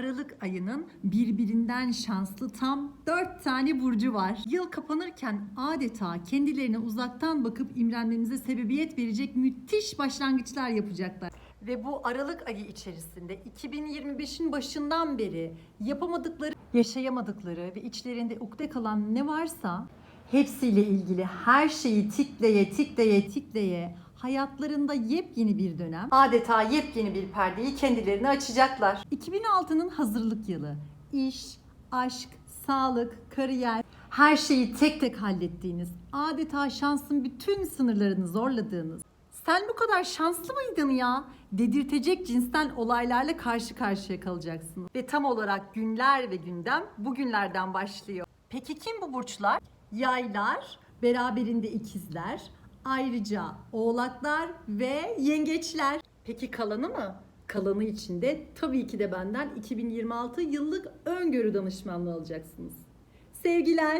Aralık ayının birbirinden şanslı tam 4 tane burcu var. Yıl kapanırken adeta kendilerine uzaktan bakıp imrenmemize sebebiyet verecek müthiş başlangıçlar yapacaklar. Ve bu Aralık ayı içerisinde 2025'in başından beri yapamadıkları, yaşayamadıkları ve içlerinde ukde kalan ne varsa hepsiyle ilgili her şeyi tikleye tikleye tikleye hayatlarında yepyeni bir dönem, adeta yepyeni bir perdeyi kendilerine açacaklar. 2006'nın hazırlık yılı. İş, aşk, sağlık, kariyer, her şeyi tek tek hallettiğiniz, adeta şansın bütün sınırlarını zorladığınız, sen bu kadar şanslı mıydın ya? Dedirtecek cinsten olaylarla karşı karşıya kalacaksınız. Ve tam olarak günler ve gündem bugünlerden başlıyor. Peki kim bu burçlar? Yaylar, beraberinde ikizler, ayrıca oğlaklar ve yengeçler. Peki kalanı mı? Kalanı için de tabii ki de benden 2026 yıllık öngörü danışmanlığı alacaksınız. Sevgiler.